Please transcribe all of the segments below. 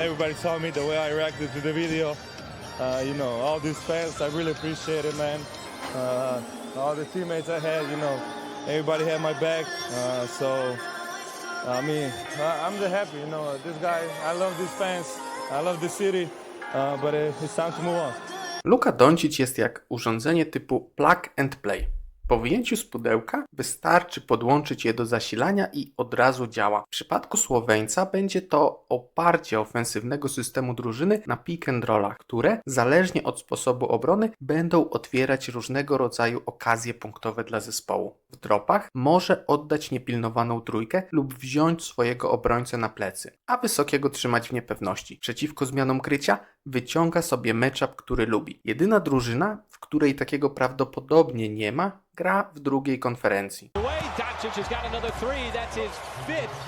everybody saw me, the way I reacted to the video. Uh, you know, all these fans, I really appreciate it, man. Uh, all the teammates I had, you know, everybody had my back. Uh, so, I mean, I- I'm just happy, you know, this guy, I love these fans, I love the city, uh, but it, it's time to move on. Luka Doncic jest jak urządzenie typu plug and play. Po wyjęciu z pudełka wystarczy podłączyć je do zasilania i od razu działa. W przypadku Słoweńca będzie to oparcie ofensywnego systemu drużyny na pick and rollach, które zależnie od sposobu obrony będą otwierać różnego rodzaju okazje punktowe dla zespołu. W dropach może oddać niepilnowaną trójkę lub wziąć swojego obrońcę na plecy, a wysokiego trzymać w niepewności. Przeciwko zmianom krycia wyciąga sobie matchup, który lubi. Jedyna drużyna, w której takiego prawdopodobnie nie ma, gra w drugiej konferencji. Doncic has got another three. That's his fifth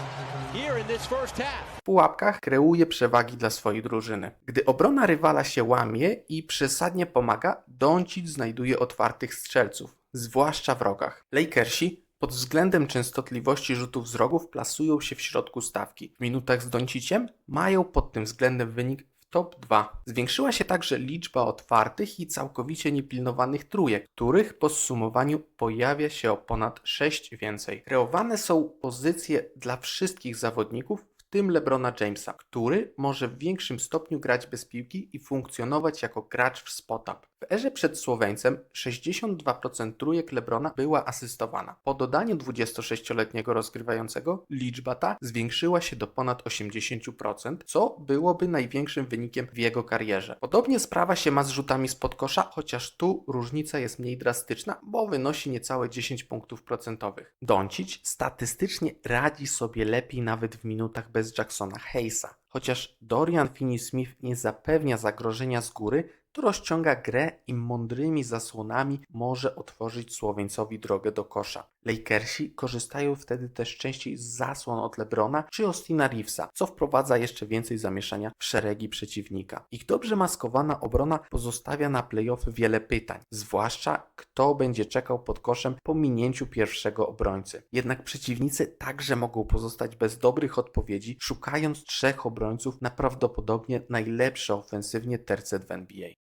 here in this first half. W pułapkach kreuje przewagi dla swojej drużyny. Gdy obrona rywala się łamie i przesadnie pomaga, Doncic znajduje otwartych strzelców, zwłaszcza w rogach. Lakersi pod względem częstotliwości rzutów z rogów plasują się w środku stawki. W minutach z Donciciem mają pod tym względem wynik top 2. Zwiększyła się także liczba otwartych i całkowicie niepilnowanych trójek, których po zsumowaniu pojawia się o ponad 6 więcej. Kreowane są pozycje dla wszystkich zawodników, tym LeBrona Jamesa, który może w większym stopniu grać bez piłki i funkcjonować jako gracz w spot-up. W erze przed Słoweńcem 62% trójek LeBrona była asystowana. Po dodaniu 26-letniego rozgrywającego liczba ta zwiększyła się do ponad 80%, co byłoby największym wynikiem w jego karierze. Podobnie sprawa się ma z rzutami spod kosza, chociaż tu różnica jest mniej drastyczna, bo wynosi niecałe 10 punktów procentowych. Doncic statystycznie radzi sobie lepiej nawet w minutach bez Jacksona Hayesa. Chociaż Dorian Finney-Smith nie zapewnia zagrożenia z góry, to rozciąga grę i mądrymi zasłonami może otworzyć Słoweńcowi drogę do kosza. Lakersi korzystają wtedy też częściej z zasłon od LeBrona czy Austina Reevesa, co wprowadza jeszcze więcej zamieszania w szeregi przeciwnika. Ich dobrze maskowana obrona pozostawia na playoffy wiele pytań, zwłaszcza kto będzie czekał pod koszem po minięciu pierwszego obrońcy. Jednak przeciwnicy także mogą pozostać bez dobrych odpowiedzi, szukając trzech obrońców na prawdopodobnie najlepsze ofensywnie tercet w NBA.